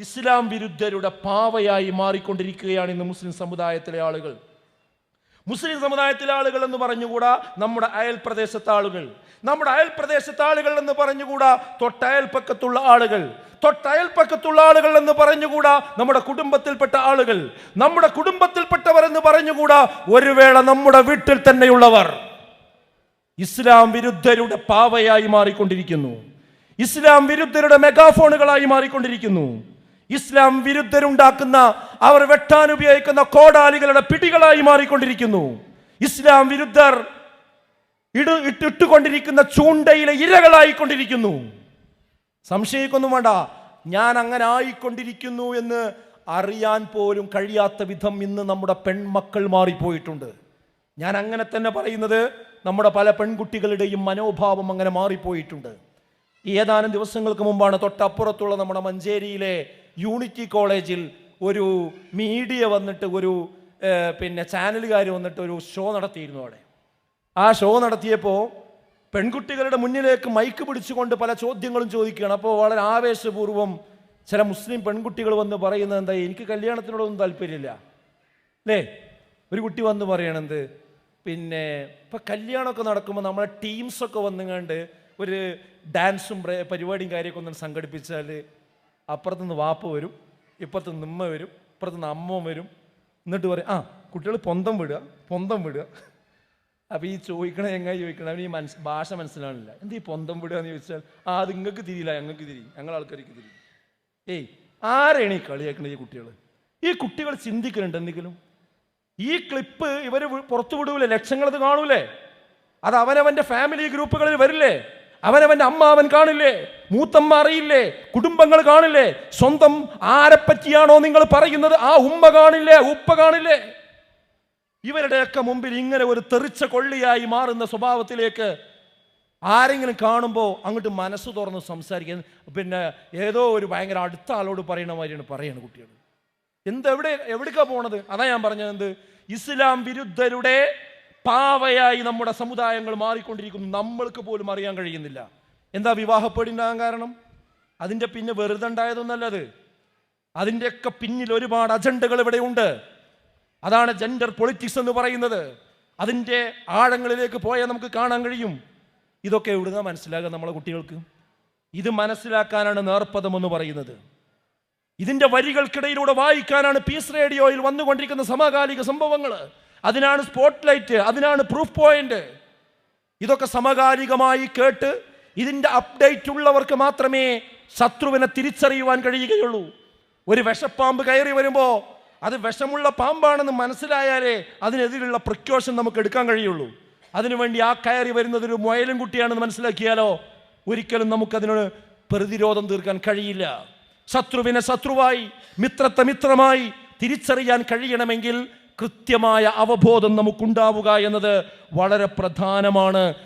ഇസ്ലാം വിരുദ്ധരുടെ പാവയായി മാറിക്കൊണ്ടിരിക്കുകയാണ് ഇന്ന് മുസ്ലിം സമുദായത്തിലെ ആളുകൾ. മുസ്ലിം സമുദായത്തിലെ ആളുകൾ എന്ന് പറഞ്ഞുകൂടാ നമ്മുടെ അയൽ പ്രദേശത്തെ ആളുകൾ നമ്മുടെ അയൽ പ്രദേശത്തെ ആളുകൾ എന്ന് പറഞ്ഞുകൂടാ തൊട്ടയൽപ്പക്കത്തുള്ള ആളുകൾ. തൊട്ടയൽപ്പക്കത്തുള്ള ആളുകൾ എന്ന് പറഞ്ഞുകൂടാ നമ്മുടെ കുടുംബത്തിൽപ്പെട്ട ആളുകൾ. നമ്മുടെ കുടുംബത്തിൽപ്പെട്ടവർ എന്ന് പറഞ്ഞുകൂടാ ഒരു വേള നമ്മുടെ വീട്ടിൽ തന്നെയുള്ളവർ. ഇസ്ലാം വിരുദ്ധരുടെ പാവയായി മാറിക്കൊണ്ടിരിക്കുന്നു. ഇസ്ലാം വിരുദ്ധരുടെ മെഗാഫോണുകളായി മാറിക്കൊണ്ടിരിക്കുന്നു. ഇസ്ലാം വിരുദ്ധരുണ്ടാക്കുന്ന അവർ വെട്ടാൻ ഉപയോഗിക്കുന്ന കോടാലികളുടെ പിടികളായി മാറിക്കൊണ്ടിരിക്കുന്നു. ഇസ്ലാം വിരുദ്ധർ ഇടു ഇട്ട് ഇട്ടുകൊണ്ടിരിക്കുന്ന ചൂണ്ടയിലെ ഇരകളായിക്കൊണ്ടിരിക്കുന്നു. സംശയിക്കൊന്നും വേണ്ട. ഞാൻ അങ്ങനെ ആയിക്കൊണ്ടിരിക്കുന്നു എന്ന് അറിയാൻ പോലും കഴിയാത്ത വിധം ഇന്ന് നമ്മുടെ പെൺമക്കൾ മാറിപ്പോയിട്ടുണ്ട്. ഞാൻ അങ്ങനെ തന്നെ പറയുന്നത് നമ്മുടെ പല പെൺകുട്ടികളുടെയും മനോഭാവം അങ്ങനെ മാറിപ്പോയിട്ടുണ്ട്. ഏതാനും ദിവസങ്ങൾക്ക് മുമ്പാണ് തൊട്ടപ്പുറത്തുള്ള നമ്മുടെ മഞ്ചേരിയിലെ യൂണിറ്റി കോളേജിൽ ഒരു മീഡിയ വന്നിട്ട് ഒരു പിന്നെ ചാനലുകാർ വന്നിട്ട് ഒരു ഷോ നടത്തിയിരുന്നു അവിടെ. ആ ഷോ നടത്തിയപ്പോൾ പെൺകുട്ടികളുടെ മുന്നിലേക്ക് മൈക്ക് പിടിച്ചുകൊണ്ട് പല ചോദ്യങ്ങളും ചോദിക്കുകയാണ്. അപ്പോൾ വളരെ ആവേശപൂർവം ചില മുസ്ലിം പെൺകുട്ടികൾ വന്ന് പറയുന്നത് എന്താ എനിക്ക് കല്യാണത്തിനോടൊന്നും താല്പര്യമില്ല. അല്ലേ? ഒരു കുട്ടി വന്ന് പറയണത് പിന്നെ ഇപ്പം കല്യാണമൊക്കെ നടക്കുമ്പോൾ നമ്മളെ ടീംസൊക്കെ വന്നുകൊണ്ട് ഒരു ഡാൻസും പരിപാടിയും കാര്യമൊക്കെ ഒന്ന് സംഘടിപ്പിച്ചാൽ അപ്പുറത്തുനിന്ന് വാപ്പ വരും ഇപ്പുറത്തുനിന്ന് നിമ്മ വരും ഇപ്പുറത്ത് നിന്ന് അമ്മ വരും. എന്നിട്ട് പറയും ആ കുട്ടികൾ പൊന്തം വിടുക പൊന്തം വിടുക. അപ്പോൾ ഈ ചോദിക്കണ എങ്ങനെ ചോദിക്കണം? അവന് ഈ മനസ് ഭാഷ മനസ്സിലാണില്ല എന്ത് ഈ പൊന്തം വിടുക എന്ന് ചോദിച്ചാൽ ആ അത് നിങ്ങൾക്ക് തിരിയില്ല ഞങ്ങൾക്ക് തിരി ഞങ്ങൾ ആൾക്കാർക്ക് തിരി. ഏയ് ആരെയാണ് ഈ കളിയാക്കുന്നത് ഈ കുട്ടികൾ ഈ കുട്ടികൾ ചിന്തിക്കുന്നുണ്ട് എന്തെങ്കിലും? ഈ ക്ലിപ്പ് ഇവർ പുറത്തു വിടൂലേ? ലക്ഷങ്ങളത് കാണൂലേ? അത് അവനവന്റെ ഫാമിലി ഗ്രൂപ്പുകളിൽ വരില്ലേ? അവനവന്റെ അമ്മ അവൻ കാണില്ലേ? മൂത്തമ്മ അറിയില്ലേ? കുടുംബങ്ങൾ കാണില്ലേ? സ്വന്തം ആരെപ്പറ്റിയാണോ നിങ്ങൾ പറയുന്നത്? ആ ഉമ്മ കാണില്ലേ? ഉപ്പ കാണില്ലേ? ഇവരുടെയൊക്കെ മുമ്പിൽ ഇങ്ങനെ ഒരു തെറിച്ച കൊള്ളിയായി മാറുന്ന സ്വഭാവത്തിലേക്ക് ആരെങ്കിലും കാണുമ്പോൾ അങ്ങോട്ട് മനസ്സ് തുറന്ന് സംസാരിക്കാൻ പിന്നെ ഏതോ ഒരു ഭയങ്കര അടുത്ത ആളോട് പറയണ മാതിരിയാണ് പറയുന്നത് കുട്ടികൾ. എന്തെവിടെ എവിടേക്കാണ് എവിടേക്കാ പോണത്? അതാ ഞാൻ പറഞ്ഞത് എന്ത്? ഇസ്ലാം വിരുദ്ധരുടെ പാവയായി നമ്മുടെ സമുദായങ്ങൾ മാറിക്കൊണ്ടിരിക്കുന്നു. നമ്മൾക്ക് പോലും അറിയാൻ കഴിയുന്നില്ല. എന്താ വിവാഹപ്പെടിണ്ടാകാൻ കാരണം? അതിന്റെ പിന്നെ വെറുതെ ഉണ്ടായതൊന്നല്ലത് അതിന്റെയൊക്കെ പിന്നിൽ ഒരുപാട് അജണ്ടകൾ ഇവിടെയുണ്ട്. അതാണ് ജെൻഡർ പൊളിറ്റിക്സ് എന്ന് പറയുന്നത്. അതിന്റെ ആഴങ്ങളിലേക്ക് പോയാൽ നമുക്ക് കാണാൻ കഴിയും. ഇതൊക്കെ എവിടുന്ന മനസ്സിലാകുക നമ്മളെ കുട്ടികൾക്ക്? ഇത് മനസ്സിലാക്കാനാണ് നേർപ്പദം എന്ന് പറയുന്നത്. ഇതിന്റെ വരികൾക്കിടയിലൂടെ വായിക്കാനാണ് പീസ് റേഡിയോയിൽ വന്നുകൊണ്ടിരിക്കുന്ന സമകാലിക സംഭവങ്ങൾ. അതിനാണ് സ്പോട്ട് ലൈറ്റ് അതിനാണ് പ്രൂഫ് പോയിന്റ്. ഇതൊക്കെ സമകാലികമായി കേട്ട് ഇതിന്റെ അപ്ഡേറ്റ് ഉള്ളവർക്ക് മാത്രമേ ശത്രുവിനെ തിരിച്ചറിയുവാൻ കഴിയുകയുള്ളൂ. ഒരു വിഷപ്പാമ്പ് കയറി വരുമ്പോൾ അത് വിഷമുള്ള പാമ്പാണെന്ന് മനസ്സിലായാലേ അതിനെതിരുള്ള പ്രിക്കോഷൻ നമുക്ക് എടുക്കാൻ കഴിയുള്ളൂ. അതിനുവേണ്ടി ആ കയറി വരുന്നത് ഒരു മുയലും കുട്ടിയാണെന്ന് മനസ്സിലാക്കിയാലോ ഒരിക്കലും നമുക്കതിനോട് പ്രതിരോധം തീർക്കാൻ കഴിയില്ല. ശത്രുവിനെ ശത്രുവായി മിത്രത്തെ മിത്രമായി തിരിച്ചറിയാൻ കഴിയണമെങ്കിൽ കൃത്യമായ അവബോധം നമുക്കുണ്ടാവുക എന്നത് വളരെ പ്രധാനമാണ്.